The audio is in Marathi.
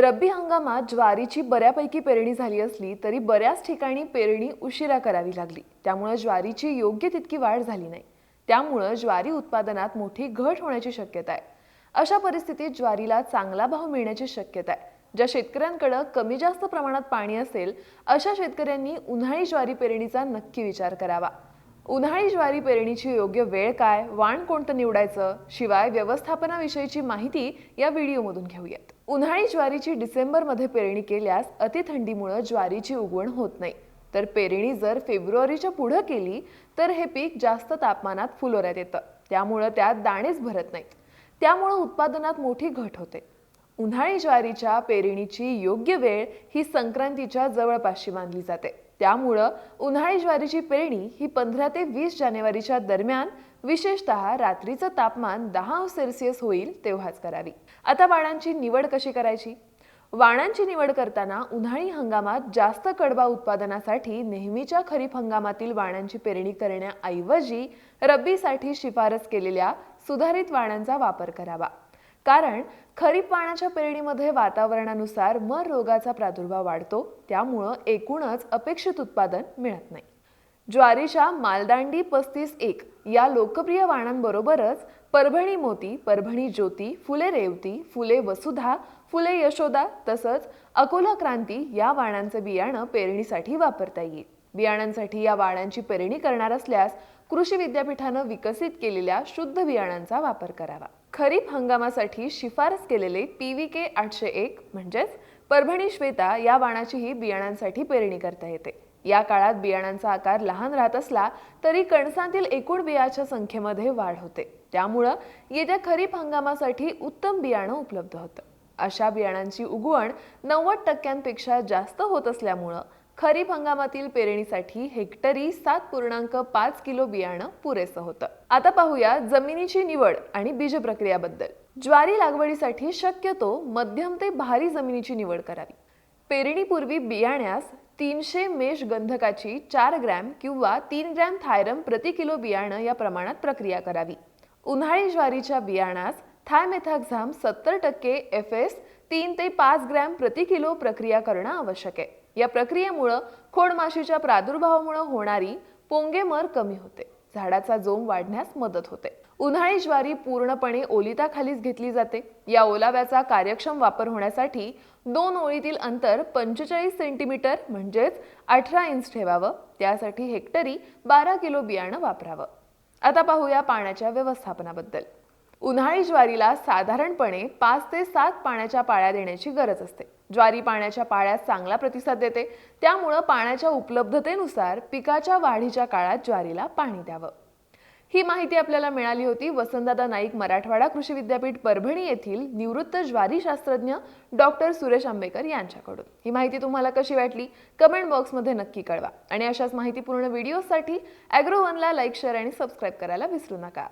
रब्बी हंगामात ज्वारीची बऱ्यापैकी पेरणी झाली असली तरी बऱ्याच ठिकाणी पेरणी उशिरा करावी लागली. त्यामुळे ज्वारीची योग्य तितकी वाढ झाली नाही. त्यामुळं ज्वारी उत्पादनात मोठी घट होण्याची शक्यता आहे. अशा परिस्थितीत ज्वारीला चांगला भाव मिळण्याची शक्यता आहे. ज्या शेतकऱ्यांकडे कमी जास्त प्रमाणात पाणी असेल अशा शेतकऱ्यांनी उन्हाळी ज्वारी पेरणीचा नक्की विचार करावा. उन्हाळी ज्वारी पेरणीची योग्य वेळ काय वाण कोणतं निवडायचं शिवाय व्यवस्थापनाविषयीची माहिती या व्हिडिओमधून घेऊयात. उन्हाळी ज्वारीची डिसेंबरमध्ये पेरणी केल्यास अतिथंडीमुळं ज्वारीची उगवण होत नाही. तर पेरणी जर फेब्रुवारीच्या पुढं केली तर हे पीक जास्त तापमानात फुलोऱ्यात येतं. त्यामुळं त्यात दाणेच भरत नाहीत. त्यामुळं उत्पादनात मोठी घट होते. उन्हाळी ज्वारीच्या पेरणीची योग्य वेळ ही संक्रांतीच्या जवळपासशी मानली जाते. त्यामुळं उन्हाळी ज्वारीची पेरणी ही पंधरा ते वीस जानेवारीच्या दरम्यान विशेषतः रात्रीचं तापमान दहा अंश सेल्सिअस होईल तेव्हाच करावी. आता वाणांची निवड कशी करायची? वाणांची निवड करताना उन्हाळी हंगामात जास्त कडबा उत्पादनासाठी नेहमीच्या खरीप हंगामातील वाणांची पेरणी करण्याऐवजी रब्बीसाठी शिफारस केलेल्या सुधारित वाणांचा वापर करावा. कारण खरीप पाण्याच्या पेरणीमध्ये वातावरणानुसार मर रोगाचा प्रादुर्भाव वाढतो त्यामुळं एकूणच अपेक्षित उत्पादन मिळत नाही. ज्वारीच्या मालदांडी पस्तीस एक या लोकप्रिय वाणांबरोबरच परभणी मोती परभणी ज्योती फुले रेवती फुले वसुधा फुले यशोदा तसंच अकोला क्रांती या वाणांचं बियाणं पेरणीसाठी वापरता येईल. बियाणांसाठी या वाणांची पेरणी करणार असल्यास कृषी विद्यापीठानं विकसित केलेल्या शुद्ध बियाणांचा वापर करावा. खरीप हंगामासाठी शिफारस केलेले पी व्ही के आठशे एक म्हणजेच परभणी श्वेता या वाणाचीही बियाणांसाठी पेरणी करता येते. या काळात बियाणांचा आकार लहान राहत असला तरी कणसातील एकूण बियाच्या संख्येमध्ये वाढ होते. त्यामुळं येत्या खरीप हंगामासाठी उत्तम बियाणं उपलब्ध होतं. अशा बियाणांची उगवण नव्वद टक्क्यांपेक्षा जास्त होत असल्यामुळं खरीप हंगामातील पेरणीसाठी हेक्टरी सात पूर्णांक पाच किलो बियाणं पुरेसं होतं. आता पाहूया जमिनीची निवड आणि बीज प्रक्रियाबद्दल ज्वारी लागवडीसाठी शक्यतो मध्यम ते भारी जमिनीची निवड करावी. पेरणीपूर्वी बियाण्यास तीनशे मेष गंधकाची चार ग्रॅम किंवा तीन ग्रॅम थायरम प्रति किलो बियाणं या प्रमाणात प्रक्रिया करावी. उन्हाळी ज्वारीच्या बियाणास थायमेथॅक्झाम सत्तर टक्के एफ एस तीन ते पाच ग्रॅम प्रति किलो प्रक्रिया करणं आवश्यक आहे. या प्रक्रियेमुळं खोडमाशीच्या प्रादुर्भावामुळे होणारी पोंगेमर कमी होते. झाडाचा जोम वाढण्यास मदत होते. उन्हाळी ज्वारी पूर्णपणे ओलिताखालीच घेतली जाते. या ओलाव्याचा कार्यक्षम वापर होण्यासाठी दोन ओळीतील अंतर पंचेचाळीस सेंटीमीटर म्हणजेच अठरा इंच ठेवावं. त्यासाठी हेक्टरी बारा किलो बियाणं वापरावं. आता पाहूया पाण्याच्या व्यवस्थापनाबद्दल. उन्हाळी ज्वारीला साधारणपणे पाच ते सात पाण्याच्या पाळ्या देण्याची गरज असते. ज्वारी पाण्याच्या पाळ्यात चांगला प्रतिसाद देते. त्यामुळं पाण्याच्या उपलब्धतेनुसार पिकाच्या वाढीच्या काळात ज्वारीला पाणी द्यावं. ही माहिती आपल्याला मिळाली होती वसंतदादा नाईक मराठवाडा कृषी विद्यापीठ परभणी येथील निवृत्त ज्वारी शास्त्रज्ञ डॉक्टर सुरेश आंबेकर यांच्याकडून. ही माहिती तुम्हाला कशी वाटली? कमेंट बॉक्समध्ये नक्की कळवा. आणि अशाच माहितीपूर्ण व्हिडिओसाठी ॲग्रो वनला लाईक शेअर आणि सबस्क्राईब करायला विसरू नका.